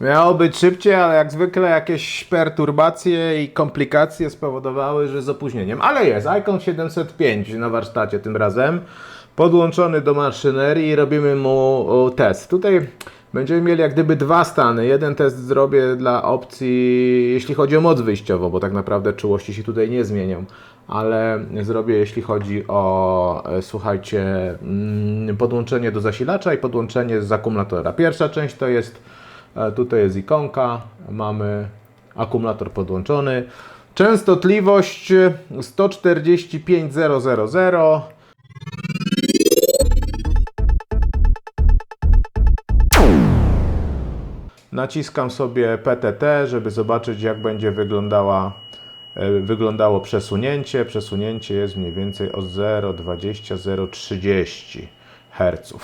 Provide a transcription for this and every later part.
Miało być szybciej, ale jak zwykle jakieś perturbacje i komplikacje spowodowały, że z opóźnieniem. Ale jest, Icon 705 na warsztacie tym razem. Podłączony do maszynerii i robimy mu test. Tutaj będziemy mieli jak gdyby dwa stany. Jeden test zrobię dla opcji, jeśli chodzi o moc wyjściową, bo tak naprawdę czułości się tutaj nie zmienią. Ale zrobię, jeśli chodzi o, e, słuchajcie, mm, podłączenie do zasilacza i podłączenie z akumulatora. Pierwsza część to jest Tutaj jest ikonka, mamy akumulator podłączony. Częstotliwość 145000. Naciskam sobie PTT, żeby zobaczyć jak będzie wyglądała, e, wyglądało przesunięcie. Przesunięcie jest mniej więcej o 0,20-0,30 Hz.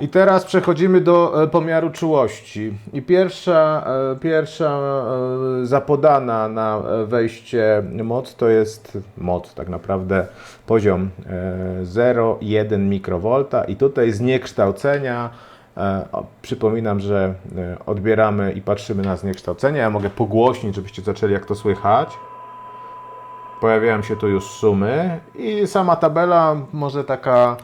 I teraz przechodzimy do e, pomiaru czułości. I pierwsza, e, pierwsza e, zapodana na wejście moc to jest moc, tak naprawdę poziom e, 0,1 mikrowolta. I tutaj zniekształcenia. Przypominam, że odbieramy i patrzymy na zniekształcenia. Ja mogę pogłośnić, żebyście zaczęli jak to słychać. Pojawiają się tu już szumy i sama tabela, może taka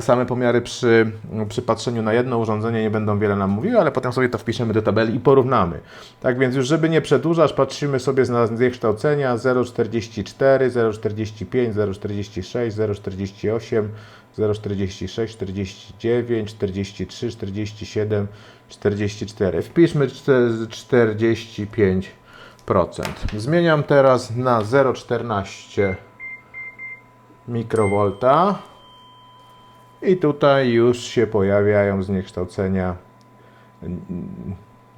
same pomiary przy, przy patrzeniu na jedno urządzenie nie będą wiele nam mówiły, ale potem sobie to wpiszemy do tabeli i porównamy. Tak więc już żeby nie przedłużać, patrzymy sobie na zniekształcenia 0,44, 0,45, 0,46, 0,48, 0,46, 49, 43, 47, 44. Wpiszmy czte- 45%. Zmieniam teraz na 0,14 mikrowolta i tutaj już się pojawiają zniekształcenia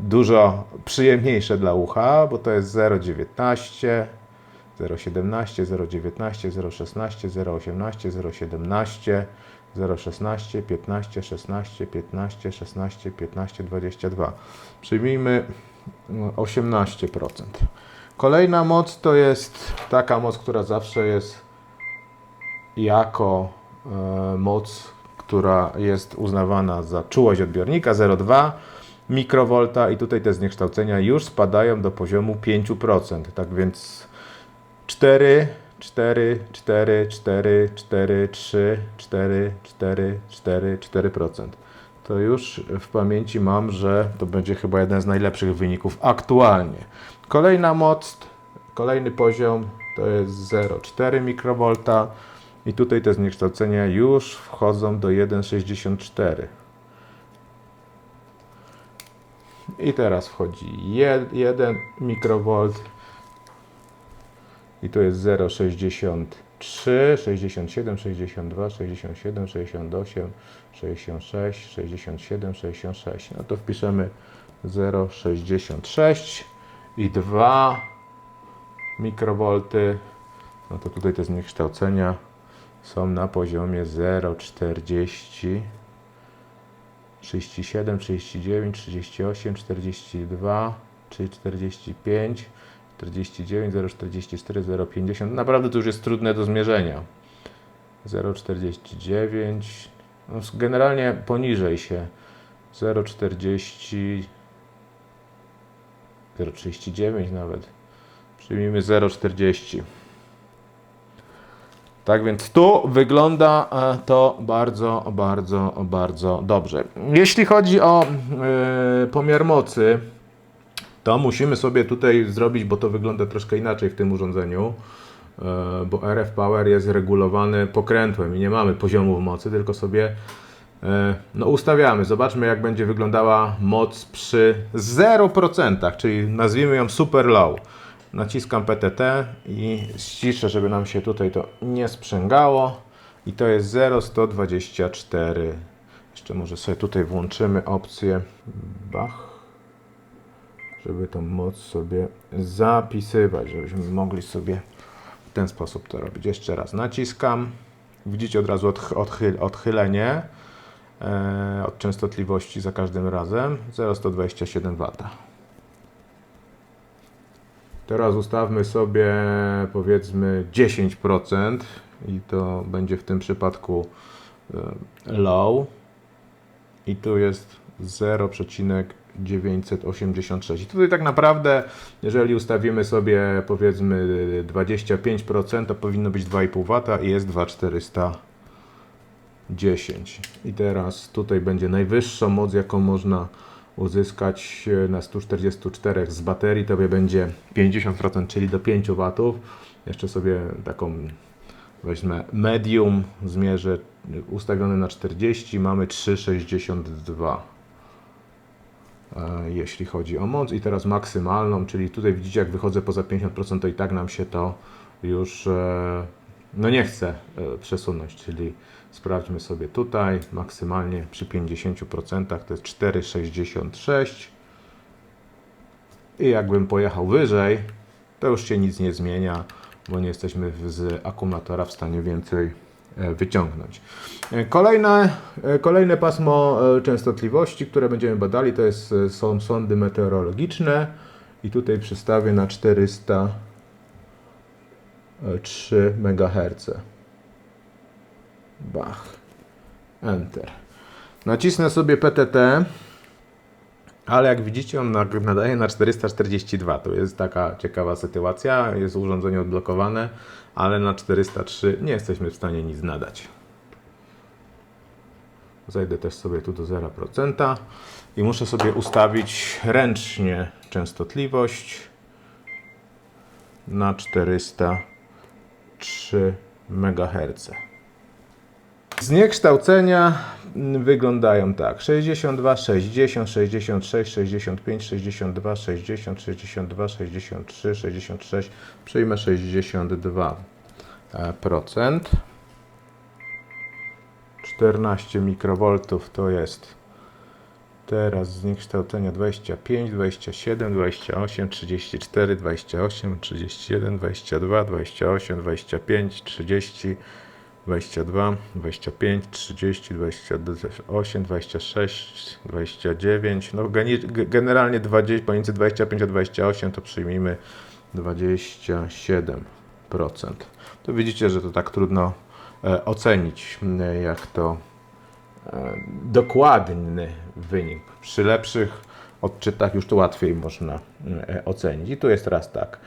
dużo przyjemniejsze dla ucha, bo to jest 0,19, 0,17, 0,19, 0,16, 0,18, 0,17, 0,16, 15, 16, 15, 16, 15, 22. Przyjmijmy no, 18%. Kolejna moc to jest taka moc, która zawsze jest jako e, moc, która jest uznawana za czułość odbiornika 0,2 mikrowolta i tutaj te zniekształcenia już spadają do poziomu 5%. Tak więc 4, 4, 4, 4, 4, 3, 4, 4, 4, 4%. To już w pamięci mam, że to będzie chyba jeden z najlepszych wyników aktualnie. Kolejna moc, kolejny poziom to jest 0,4 mikrowolta i tutaj te zniekształcenia już wchodzą do 1,64. I teraz wchodzi 1 mikrowolt i to jest 0,63, 67, 62, 67, 68, 66, 67, 66. No to wpiszemy 0,66 i 2 mikrowolty. No to tutaj te zniekształcenia są na poziomie 0,40. 37, 39, 38, 42, czy 45, 49, 044, 050. Naprawdę to już jest trudne do zmierzenia. 0,49. No, generalnie poniżej się. 0,40, 0,39 nawet. Przyjmijmy 0,40. Tak więc tu wygląda e, to bardzo, bardzo, bardzo dobrze. Jeśli chodzi o e, pomiar mocy, to musimy sobie tutaj zrobić, bo to wygląda troszkę inaczej w tym urządzeniu, e, bo RF Power jest regulowany pokrętłem i nie mamy poziomu mocy, tylko sobie e, no, ustawiamy. Zobaczmy, jak będzie wyglądała moc przy 0%, czyli nazwijmy ją super low. Naciskam PTT i ściszę, żeby nam się tutaj to nie sprzęgało. I to jest 0,124. Jeszcze może sobie tutaj włączymy opcję Bach, żeby tą moc sobie zapisywać, żebyśmy mogli sobie w ten sposób to robić. Jeszcze raz naciskam. Widzicie od razu odch- odchyl, odchylenie e, od częstotliwości za każdym razem 0,127 W. Teraz ustawmy sobie powiedzmy 10% i to będzie w tym przypadku e, low i tu jest 0,7 986. I tutaj tak naprawdę, jeżeli ustawimy sobie powiedzmy 25%, to powinno być 2,5 W i jest 2,410. I teraz tutaj będzie najwyższa moc, jaką można uzyskać na 144 z baterii, to będzie 50%, czyli do 5 W. Jeszcze sobie taką weźmę medium, zmierzę ustawiony na 40, mamy 3,62 e, jeśli chodzi o moc i teraz maksymalną, czyli tutaj widzicie jak wychodzę poza 50% to i tak nam się to już e, no nie chce e, przesunąć, czyli sprawdźmy sobie tutaj maksymalnie przy 50% to jest 4,66 i jakbym pojechał wyżej to już się nic nie zmienia, bo nie jesteśmy z akumulatora w stanie więcej e, wyciągnąć. E, Kolejne, kolejne pasmo częstotliwości, które będziemy badali, to jest, są sondy meteorologiczne i tutaj przystawię na 403 MHz. Bach. Enter. Nacisnę sobie PTT, ale jak widzicie on nadaje na 442. To jest taka ciekawa sytuacja. Jest urządzenie odblokowane, ale na 403 nie jesteśmy w stanie nic nadać. Zajdę też sobie tu do 0% i muszę sobie ustawić ręcznie częstotliwość na 403 MHz. Zniekształcenia wyglądają tak: 62, 60, 66, 65, 62, 60, 62, 63, 66. Przyjmę 62%. e, procent. 14 mikrowoltów to jest teraz zniekształcenia 25, 27, 28, 34, 28, 31, 22, 28, 25, 30, 22, 25, 30, 28, 26, 29. No generalnie 20, pomiędzy 25 a 28 to przyjmijmy 27%. To widzicie, że to tak trudno e, ocenić, m, jak to e, dokładny wynik. Przy lepszych odczytach już to łatwiej można e, ocenić. I tu jest teraz tak.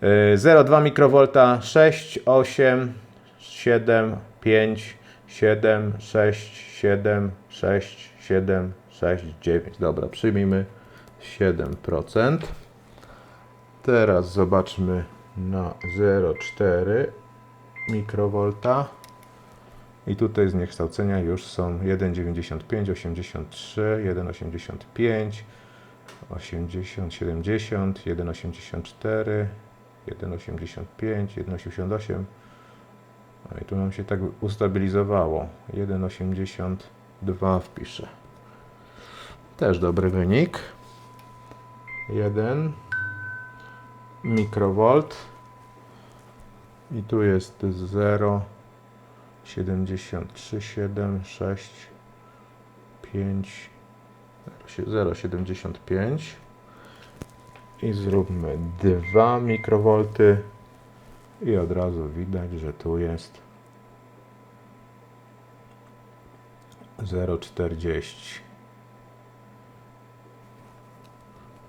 E, 0,2 mikrowolta, 6, 8, 7, 5, 7, 6, 7, 6, 7, 6, 9. Dobra, przyjmijmy 7%. Teraz zobaczmy na 0,4 mikrowolta. I tutaj zniekształcenia już są 1,95, 83, 1,85, 80, 70, 1,84, 1,85, 1,88. No i tu nam się tak ustabilizowało. 1,82 wpiszę. Też dobry wynik. 1 mikrowolt. I tu jest 0, 73, 7, 6, 5, 0,75. I zróbmy 2 mikrowolty. I od razu widać, że tu jest 0,40.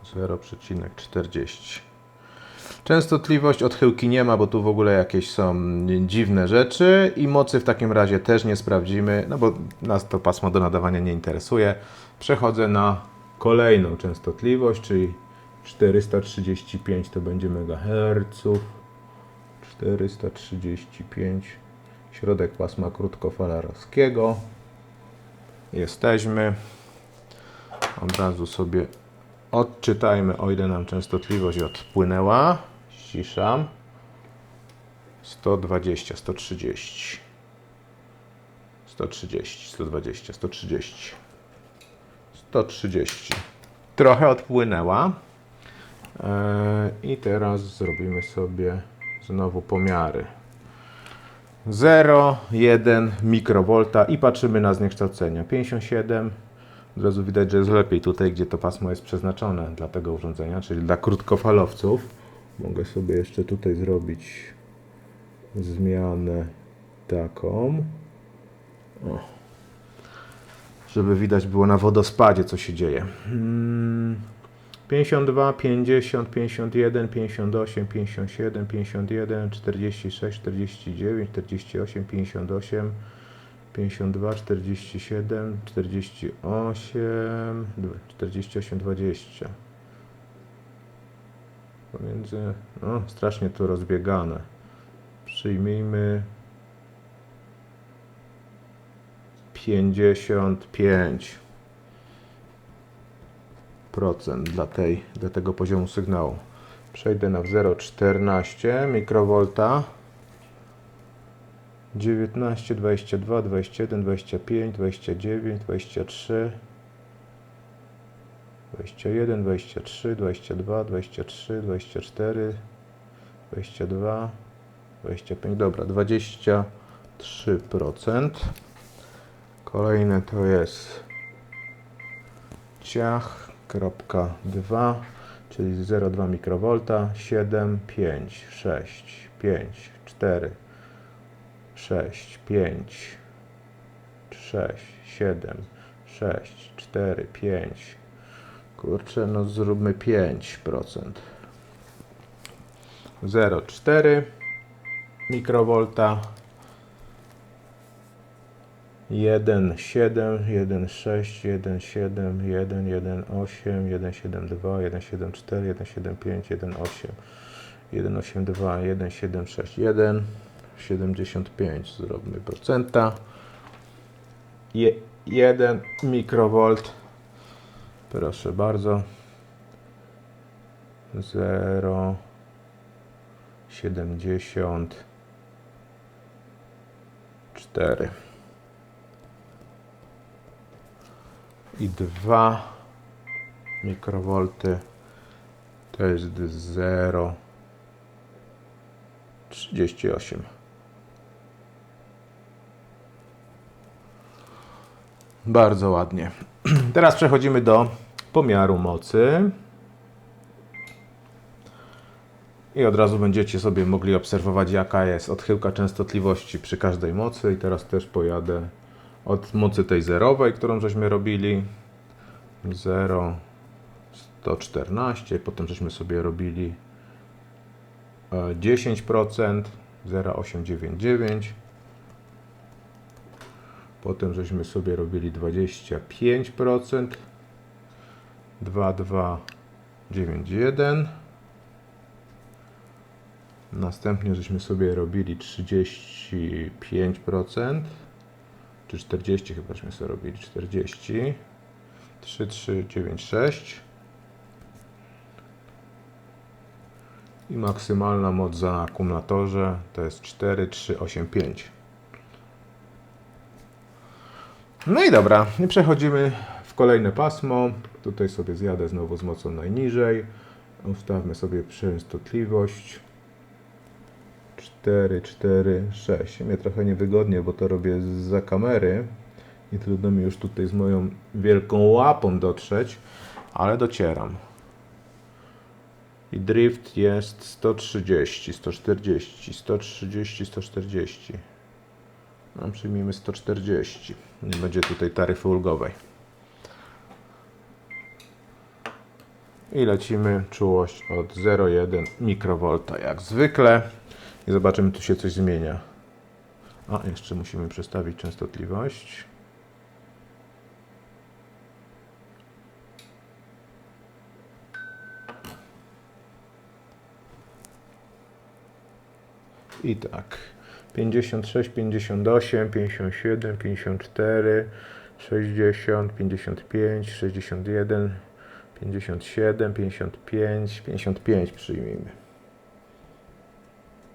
0,40. Częstotliwość odchyłki nie ma, bo tu w ogóle jakieś są dziwne rzeczy i mocy w takim razie też nie sprawdzimy, no bo nas to pasmo do nadawania nie interesuje. Przechodzę na kolejną częstotliwość, czyli 435 to będzie megaherców. 435 środek pasma krótkofalarowskiego. Jesteśmy. Od razu sobie odczytajmy, o ile nam częstotliwość odpłynęła. Ściszam. 120, 130. 130, 120, 130. 130. Trochę odpłynęła. Eee, I teraz zrobimy sobie znowu pomiary. 0,1 mikrowolta i patrzymy na zniekształcenia. 57. Od razu widać, że jest lepiej tutaj, gdzie to pasmo jest przeznaczone dla tego urządzenia, czyli dla krótkofalowców. Mogę sobie jeszcze tutaj zrobić zmianę taką. O. żeby widać było na wodospadzie, co się dzieje. Mm, 52, 50, 51, 58, 57, 51, 46, 49, 48, 58, 52, 47, 48, 48, 20. Pomiędzy, no strasznie to rozbiegane. Przyjmijmy 55 procent dla, tej, dla tego poziomu sygnału. Przejdę na 0,14 mikrowolta. 19, 22, 21, 25, 29, 23, 21, 23, 22, 23, 24, 22, 25, dobra, 23%. Kolejne to jest ciach.2, czyli 0,2 mikrowolta, 7, 5, 6, 5, 4, 6, 5, 6, 7, 6, 4, 5. Kurczę, no zróbmy 5%. 0,4 mikrowolta. 1, 7, 1, 6, 1, 7, 1, 1, 8, 1, 7, 2, 1, 7, 4, 1, 7, 5, 1, 8, 1, 8, 2, 1, 7, 6, 1, 75 zróbmy procenta. Je, 1 mikrowolt. Proszę bardzo. 0, 74 i 2 mikrowolty to jest 0 38 bardzo ładnie. Teraz przechodzimy do pomiaru mocy. I od razu będziecie sobie mogli obserwować jaka jest odchyłka częstotliwości przy każdej mocy. I teraz też pojadę od mocy tej zerowej, którą żeśmy robili. 0 114, potem żeśmy sobie robili e, 10% 0,899 potem żeśmy sobie robili 25% 2291 następnie żeśmy sobie robili 35% czy 40 chyba żeśmy sobie robili 40 3, 3, 9, 6 i maksymalna moc za akumulatorze to jest 4, 3, 8, 5 no i dobra, przechodzimy kolejne pasmo tutaj sobie zjadę znowu z mocą najniżej ustawmy sobie częstotliwość 4, 4, 6. Mnie trochę niewygodnie, bo to robię za kamery i trudno mi już tutaj z moją wielką łapą dotrzeć, ale docieram. I drift jest 130, 140, 130, 140. No, przyjmijmy 140. Nie będzie tutaj taryfy ulgowej. I lecimy czułość od 0,1 mikrowolta jak zwykle. I zobaczymy, tu się coś zmienia. A, jeszcze musimy przestawić częstotliwość. I tak. 56, 58, 57, 54, 60, 55, 61, 57, 55, 55 przyjmijmy.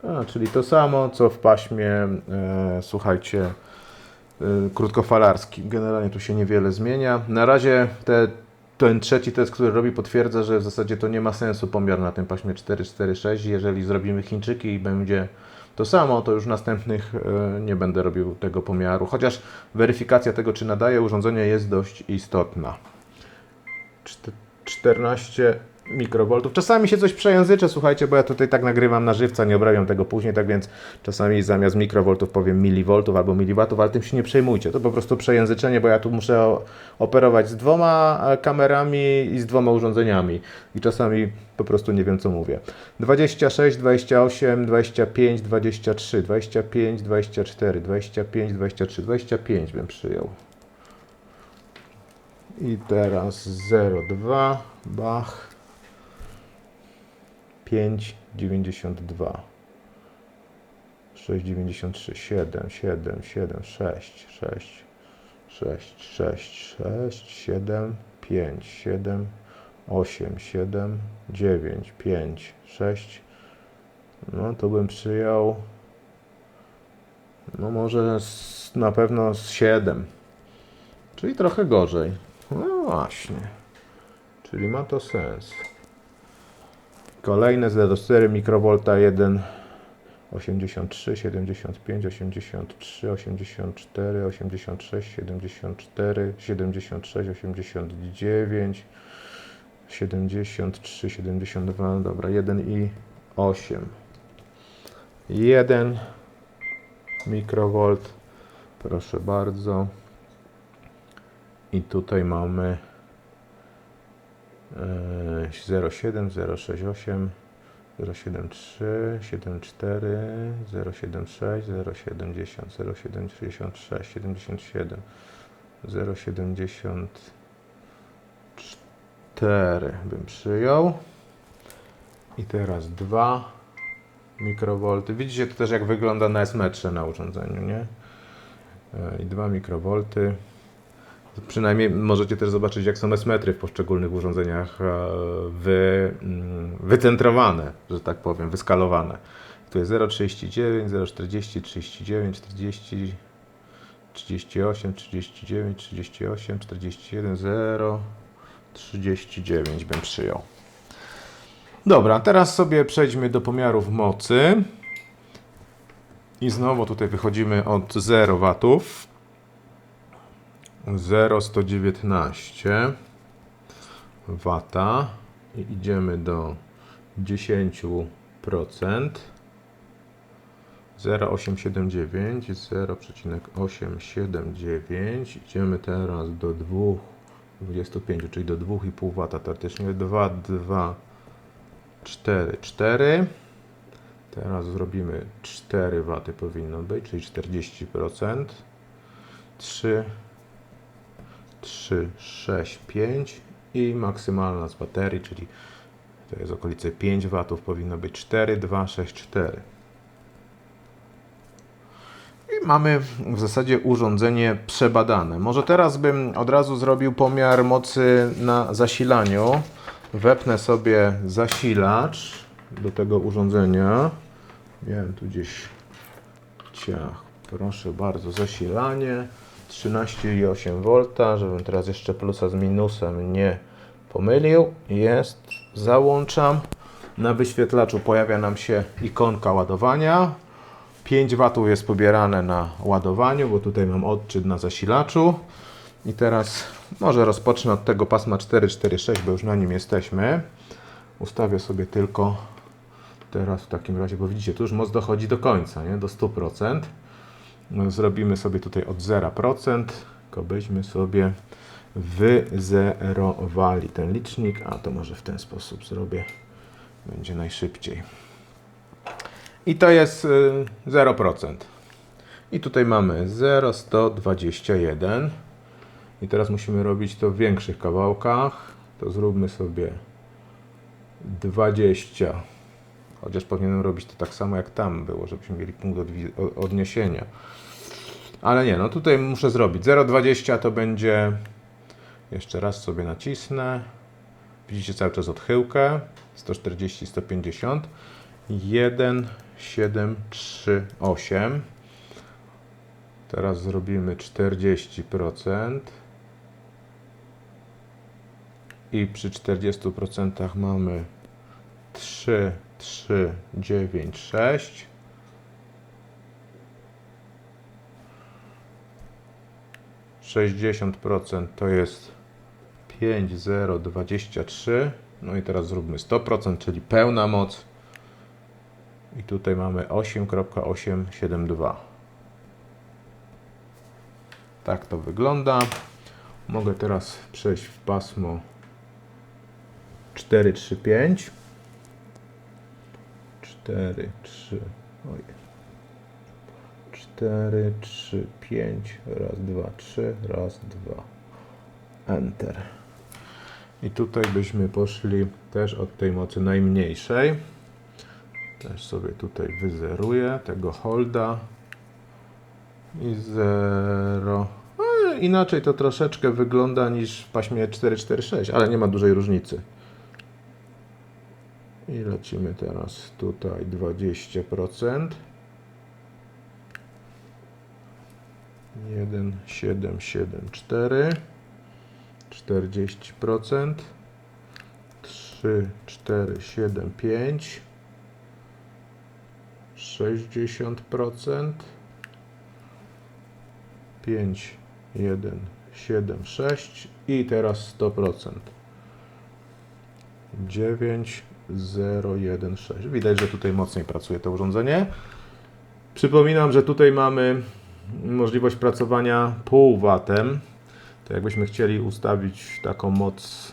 A, czyli to samo, co w paśmie, e, słuchajcie, e, krótkofalarskim. Generalnie tu się niewiele zmienia. Na razie te, ten trzeci test, który robi, potwierdza, że w zasadzie to nie ma sensu pomiar na tym paśmie 446. Jeżeli zrobimy Chińczyki i będzie to samo, to już następnych e, nie będę robił tego pomiaru. Chociaż weryfikacja tego, czy nadaje urządzenie, jest dość istotna. Czte- 14 mikrowoltów. Czasami się coś przejęzyczę, słuchajcie, bo ja tutaj tak nagrywam na żywca, nie obrabiam tego później, tak więc czasami zamiast mikrowoltów powiem milivoltów albo miliwatów, ale tym się nie przejmujcie. To po prostu przejęzyczenie, bo ja tu muszę operować z dwoma e, kamerami i z dwoma urządzeniami i czasami po prostu nie wiem co mówię. 26, 28, 25, 23, 25, 24, 25, 23, 25 bym przyjął. I teraz 0,2 Bach. 5,92 6,93 7, 7, 7, 6, 6 6, 6, 6, 7, 5, 7, 8, 7, 9, 5, 6 no to bym przyjął no może z, na pewno z 7 czyli trochę gorzej właśnie czyli ma to sens Kolejne 0,4 mikrowolta 1 83, 75, 83, 84, 86, 74, 76, 89, 73, 72, dobra, 1 i 8. 1 mikrowolt, proszę bardzo. I tutaj mamy e, 07, 068, 073, 74, 076, 070, 0766, 77, 074 bym przyjął. I teraz 2 mikrowolty. Widzicie to też jak wygląda na S-metrze na urządzeniu, nie? E, I 2 mikrowolty. Przynajmniej możecie też zobaczyć, jak są S-metry w poszczególnych urządzeniach e, wy, mm, wycentrowane, że tak powiem, wyskalowane. Tu jest 0,39, 0,40, 39, 40, 38, 39, 38, 41, 0, 39 bym przyjął. Dobra, teraz sobie przejdźmy do pomiarów mocy. I znowu tutaj wychodzimy od 0 watów. 0,119 wata i idziemy do 10%. 0,879, 0,879. Idziemy teraz do 2,25, czyli do 2,5 wata teoretycznie. 2, 2, 4, 4. Teraz zrobimy 4 waty powinno być, czyli 40%. 3, 3, 6, 5 i maksymalna z baterii, czyli to jest okolice 5 watów, powinno być 4, 2, 6, 4. I mamy w zasadzie urządzenie przebadane. Może teraz bym od razu zrobił pomiar mocy na zasilaniu. Wepnę sobie zasilacz do tego urządzenia. Miałem tu gdzieś ciach. Proszę bardzo, zasilanie 13,8 V, żebym teraz jeszcze plusa z minusem nie pomylił. Jest, załączam. Na wyświetlaczu pojawia nam się ikonka ładowania. 5 W jest pobierane na ładowaniu, bo tutaj mam odczyt na zasilaczu. I teraz może rozpocznę od tego pasma 446, bo już na nim jesteśmy. Ustawię sobie tylko teraz w takim razie, bo widzicie, tu już moc dochodzi do końca, nie? do 100%. No, Zrobimy sobie tutaj od 0%, tylko byśmy sobie wyzerowali ten licznik, a to może w ten sposób zrobię, będzie najszybciej. I to jest y, 0%. I tutaj mamy 0,121. I teraz musimy robić to w większych kawałkach. To zróbmy sobie 20. Chociaż powinienem robić to tak samo jak tam było, żebyśmy mieli punkt odniesienia. Ale nie, no tutaj muszę zrobić 0,20 to będzie. Jeszcze raz sobie nacisnę. Widzicie cały czas odchyłkę. 140, 150. 1, 7, 3, 8. Teraz zrobimy 40%. I przy 40% mamy 3, 3, 9, 6. Sześćdziesiąt procent to jest pięć zero dwadzieścia trzy No i teraz zróbmy 100%, czyli pełna moc. I tutaj mamy 8.872. Tak to wygląda. Mogę teraz przejść w pasmo 435. 4, 3, oj. 4, 3, 5, raz, dwa, trzy, raz, dwa. Enter. I tutaj byśmy poszli też od tej mocy najmniejszej. Też sobie tutaj wyzeruję tego holda. I 0. Inaczej to troszeczkę wygląda niż w paśmie 446, ale nie ma dużej różnicy. I lecimy teraz tutaj 20%. 1, 7, 7, 4. 40%. 3, 4, 7, 5. 60%. 5, 1, 7, 6 i teraz 100%. 9, 0, 1, 6. Widać, że tutaj mocniej pracuje to urządzenie. Przypominam, że tutaj mamy możliwość pracowania pół watem. To jakbyśmy chcieli ustawić taką moc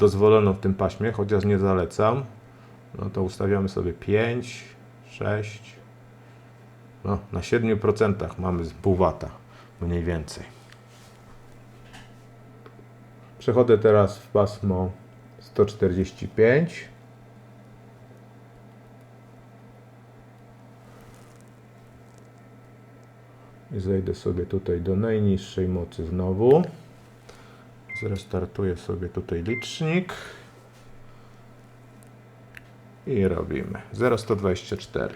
dozwoloną w tym paśmie, chociaż nie zalecam, no to ustawiamy sobie 5, 6, no na 7% mamy pół wata mniej więcej. Przechodzę teraz w pasmo 145. I zejdę sobie tutaj do najniższej mocy znowu. Zrestartuję sobie tutaj licznik. I robimy 0,124.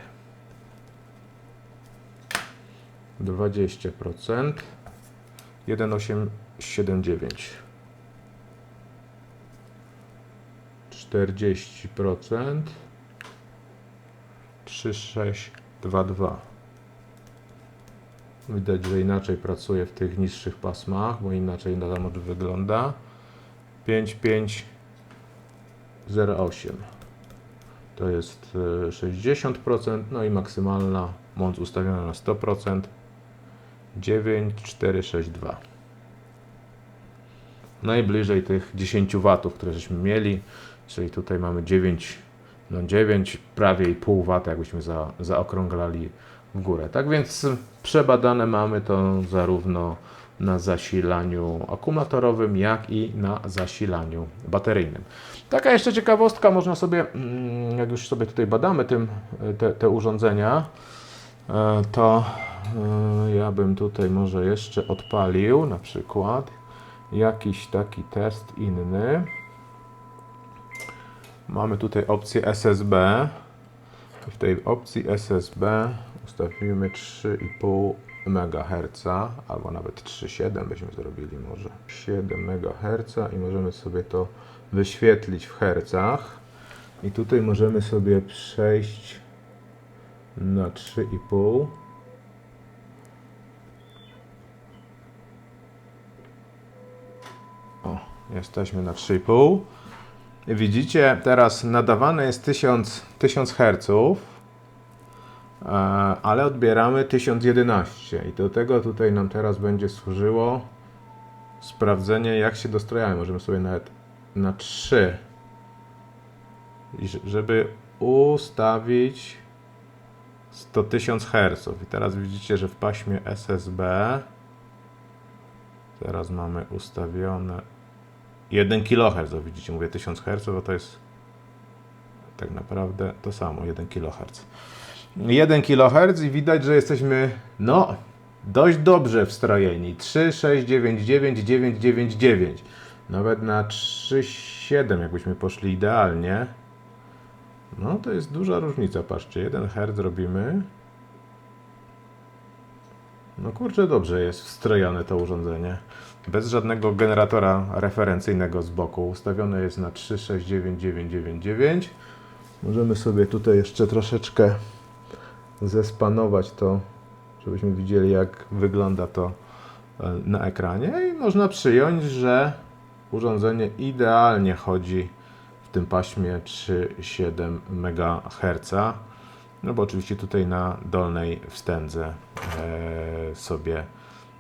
20%. 1,879. 40%. 3,622. Widać, że inaczej pracuje w tych niższych pasmach, bo inaczej ta moc wygląda. 5508 to jest e, 60%, no i maksymalna moc ustawiona na 100% 9462. Najbliżej tych 10 watów, które żeśmy mieli, czyli tutaj mamy 9, no 9, prawie i pół wata, jakbyśmy za, zaokrąglali w górę. Tak więc przebadane mamy to zarówno na zasilaniu akumulatorowym, jak i na zasilaniu bateryjnym. Taka jeszcze ciekawostka, można sobie, mm, jak już sobie tutaj badamy tym, te, te urządzenia, e, to e, ja bym tutaj może jeszcze odpalił na przykład jakiś taki test inny. Mamy tutaj opcję SSB. W tej opcji SSB ustawimy 3,5 MHz albo nawet 3,7 byśmy zrobili może 7 MHz i możemy sobie to wyświetlić w hercach. I tutaj możemy sobie przejść na 3,5 o, jesteśmy na 3,5 widzicie teraz nadawane jest 1000, 1000 Hz ale odbieramy 1011 i do tego tutaj nam teraz będzie służyło sprawdzenie jak się dostrojamy. Możemy sobie nawet na 3 i ż- żeby ustawić 100 000 Hz i teraz widzicie, że w paśmie SSB teraz mamy ustawione 1 kHz, widzicie, mówię 1000 Hz, bo to jest tak naprawdę to samo, 1 kHz. 1 kHz i widać, że jesteśmy no dość dobrze wstrojeni. 3, 6, 9, 9, 9, 9, 9. Nawet na 3, 7 jakbyśmy poszli idealnie. No to jest duża różnica, patrzcie, 1 Hz robimy. No kurczę, dobrze jest wstrojone to urządzenie. Bez żadnego generatora referencyjnego z boku. Ustawione jest na 3699999. Możemy sobie tutaj jeszcze troszeczkę zespanować to, żebyśmy widzieli jak wygląda to e, na ekranie i można przyjąć, że urządzenie idealnie chodzi w tym paśmie 3,7 MHz. No bo oczywiście tutaj na dolnej wstędze e, sobie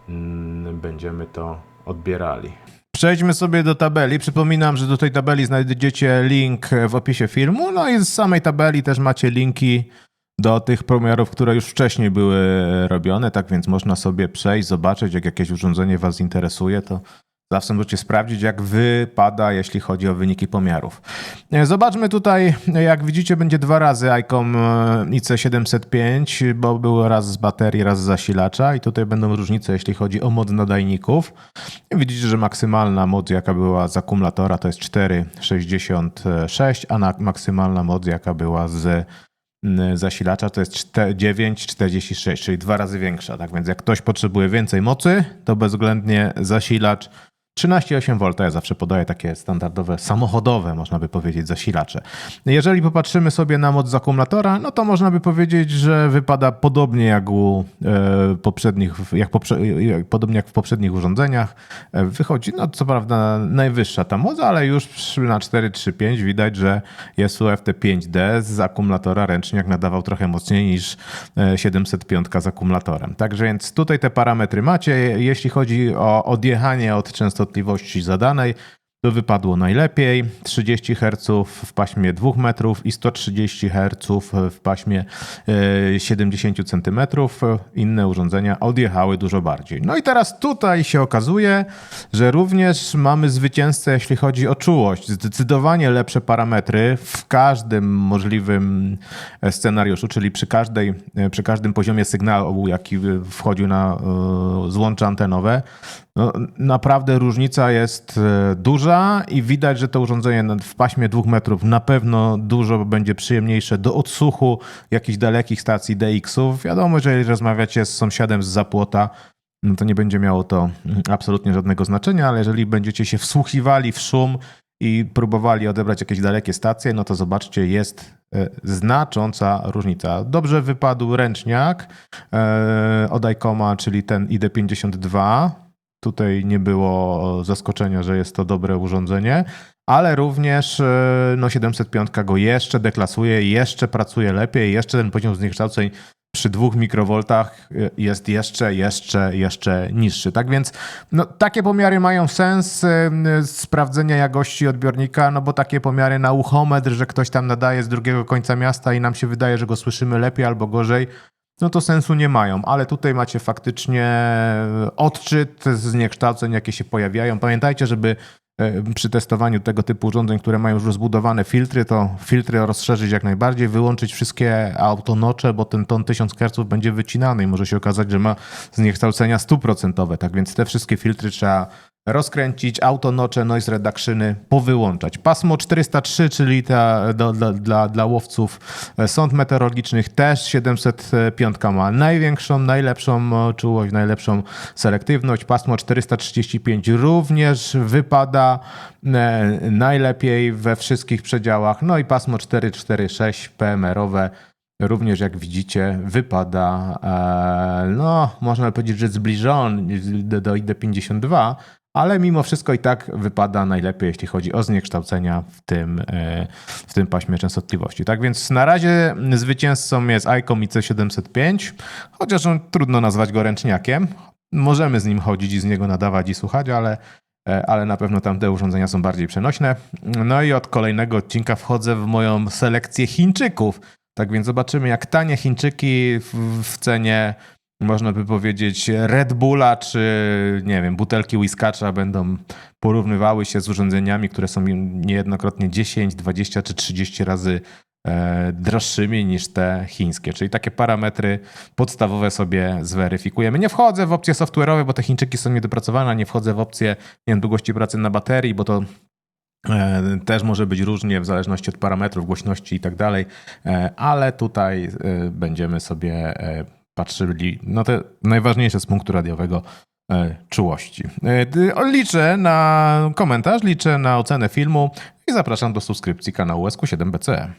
mm, będziemy to odbierali. Przejdźmy sobie do tabeli. Przypominam, że do tej tabeli znajdziecie link w opisie filmu. No i z samej tabeli też macie linki do tych pomiarów, które już wcześniej były robione, tak więc można sobie przejść, zobaczyć, jak jakieś urządzenie Was interesuje, to zawsze możecie sprawdzić, jak wypada, jeśli chodzi o wyniki pomiarów. E, Zobaczmy tutaj, jak widzicie, będzie dwa razy ICOM e, IC705, bo było raz z baterii, raz z zasilacza i tutaj będą różnice, jeśli chodzi o moc nadajników. Widzicie, że maksymalna moc, jaka była z akumulatora, to jest 4,66, a na- maksymalna moc, jaka była z zasilacza to jest czte- 9,46, czyli dwa razy większa. Tak więc jak ktoś potrzebuje więcej mocy, to bezwzględnie zasilacz 13,8 V. Ja zawsze podaję takie standardowe, samochodowe, można by powiedzieć, zasilacze. Jeżeli popatrzymy sobie na moc z akumulatora, no to można by powiedzieć, że wypada podobnie jak u e, poprzednich, jak poprze, jak, podobnie jak w poprzednich urządzeniach. E, wychodzi, no co prawda najwyższa ta moc, ale już przy- na 4,35 widać, że jest UFT 5D z akumulatora ręczniak nadawał trochę mocniej niż e, 705 z akumulatorem. Także więc tutaj te parametry macie. Jeśli chodzi o odjechanie od częstotliwości zadanej, to wypadło najlepiej 30 Hz w paśmie 2 metrów i 130 Hz w paśmie e, 70 cm. Inne urządzenia odjechały dużo bardziej. No i teraz tutaj się okazuje, że również mamy zwycięzcę, jeśli chodzi o czułość. Zdecydowanie lepsze parametry w każdym możliwym e, scenariuszu, czyli przy, każdej, e, przy każdym poziomie sygnału, jaki wchodził na e, złącze antenowe. No, naprawdę różnica jest e, duża i widać, że to urządzenie w paśmie dwóch metrów na pewno dużo będzie przyjemniejsze do odsłuchu jakichś dalekich stacji DX-ów. Wiadomo, że jeżeli rozmawiacie z sąsiadem z zapłota, no to nie będzie miało to mm, absolutnie żadnego znaczenia, ale jeżeli będziecie się wsłuchiwali w szum i próbowali odebrać jakieś dalekie stacje, no to zobaczcie, jest e, znacząca różnica. Dobrze wypadł ręczniak e, od ICOMA, czyli ten ID52. Tutaj nie było zaskoczenia, że jest to dobre urządzenie, ale również e, no 705 go jeszcze deklasuje, jeszcze pracuje lepiej, jeszcze ten poziom zniekształceń przy dwóch mikrowoltach e, jest jeszcze, jeszcze, jeszcze niższy. Tak więc no, takie pomiary mają sens e, sprawdzenia jakości odbiornika, no bo takie pomiary na uchometr, że ktoś tam nadaje z drugiego końca miasta i nam się wydaje, że go słyszymy lepiej albo gorzej, no to sensu nie mają, ale tutaj macie faktycznie odczyt zniekształceń, jakie się pojawiają. Pamiętajcie, żeby e, przy testowaniu tego typu urządzeń, które mają już rozbudowane filtry, to filtry rozszerzyć jak najbardziej, wyłączyć wszystkie autonocze, bo ten ton 1000 Hz będzie wycinany i może się okazać, że ma zniekształcenia stuprocentowe. Tak więc te wszystkie filtry trzeba rozkręcić, autonocze, noise reductiony powyłączać. Pasmo 403, czyli ta, do, dla, dla, dla łowców e, sąd meteorologicznych też 705 ma największą, najlepszą czułość, najlepszą selektywność. Pasmo 435 również wypada e, najlepiej we wszystkich przedziałach. No i pasmo 446 PMR-owe również jak widzicie wypada, e, no można powiedzieć, że zbliżony do, do ID52, ale mimo wszystko i tak wypada najlepiej, jeśli chodzi o zniekształcenia w tym, e, w tym paśmie częstotliwości. Tak więc na razie zwycięzcą jest ICOM IC705, chociaż on, trudno nazwać go ręczniakiem. Możemy z nim chodzić i z niego nadawać i słuchać, ale, e, ale na pewno tamte urządzenia są bardziej przenośne. No i od kolejnego odcinka wchodzę w moją selekcję Chińczyków. Tak więc zobaczymy, jak tanie Chińczyki w, w cenie można by powiedzieć, Red Bulla czy nie wiem, butelki whiskacza będą porównywały się z urządzeniami, które są niejednokrotnie 10, 20 czy 30 razy e, droższymi niż te chińskie. Czyli takie parametry podstawowe sobie zweryfikujemy. Nie wchodzę w opcje software'owe, bo te Chińczyki są niedopracowane, nie wchodzę w opcje nie wiem, długości pracy na baterii, bo to E, Też może być różnie w zależności od parametrów, głośności i tak dalej, E, ale tutaj będziemy sobie patrzyli na te najważniejsze z punktu radiowego e, czułości. E, Liczę na komentarz, liczę na ocenę filmu i zapraszam do subskrypcji kanału SQ7BCE.